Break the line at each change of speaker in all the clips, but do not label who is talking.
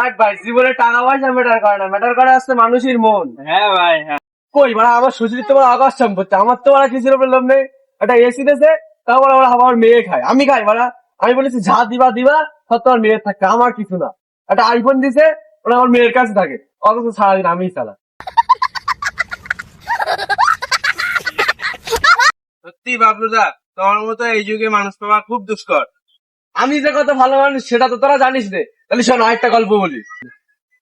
দেখ ভাই জীবনে টাকা পয়সা ম্যাটার করে না। ম্যাটার করে আসছে মানুষের মন।
হ্যাঁ ভাই হ্যাঁ।
কই মানে আমার সুচির তো বড় আকাশ সম্পত্তি। আমার তো বড় কিছুর উপর লোভ নেই। একটা এসি দেশে তারপর ওরা আমার মেয়ে খায়। আমি খাই মানে আমি বলেছি যা দিবা দিবা সব তোমার মেয়ের থাকে আমার কিছু না। একটা আইফোন দিছে ওরা আমার মেয়ের কাছে থাকে। অথচ সারাদিন আমিই চালা
সত্যি বাবলুদা তোমার মতো এই যুগে মানুষ পাওয়া খুব দুষ্কর।
আমি যে কত ভালো মানুষ সেটা তো তোরা জানিস রে তাহলে শোনো একটা গল্প বলি।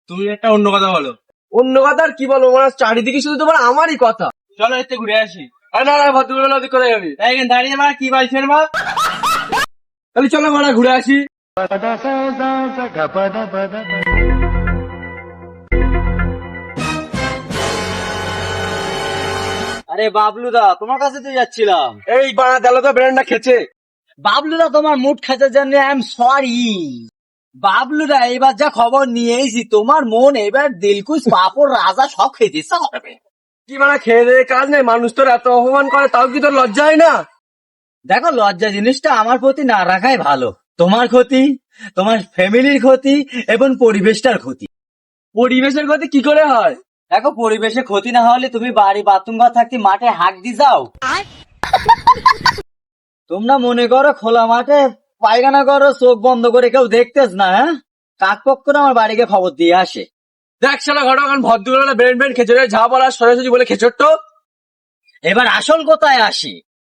তুমি একটা অন্য কথা বলো।
অন্য কথা আর কি বলব? মানে চারিদিকে শুধু তোমার আমারই কথা।
চলো এতে ঘুরে আসি।
আরে না না ভদ্রগুলো নদী করে যাবি?
তাই এখানে দাঁড়িয়ে কি পাইছেন মা?
তাহলে চলো মারা ঘুরে আসি।
আরে বাবলুদা তোমার কাছে তো যাচ্ছিলাম।
এই বানা দেলো তো ব্র্যান্ডটা খেছে
বাবলুদা তোমার মুড খাচার জন্য আই এম সরি বাবলুদা এবার যা খবর নিয়ে এসেছি তোমার মন এবার দিলকুশ পাপড় রাজা সব খেতে হবে
কি মানে খেয়ে দিয়ে কাজ নেই? মানুষ তোর এত অপমান করে তাও কি তোর লজ্জা হয় না?
দেখো লজ্জা জিনিসটা আমার প্রতি না রাখাই ভালো। তোমার ক্ষতি তোমার ফ্যামিলির ক্ষতি এবং পরিবেশটার ক্ষতি।
পরিবেশের ক্ষতি কি করে হয়?
দেখো পরিবেশের ক্ষতি না হলে তুমি বাড়ি বাথরুম ঘর থাকতে মাঠে হাঁক দি যাও। তোমরা মনে করো খোলা মাঠে পায়খানা করো চোখ বন্ধ করে কেউ দেখতেছ না হ্যাঁ? কাক পক করে আমার বাড়িকে খবর দিয়ে আসে।
দেখ শালা ঘটনা ভদ্রগুলো ব্রেন ব্রেন খেচড়ে ঝা বলার সরাসরি বলে খেচড় তো
এবার আসল কোথায় আসি?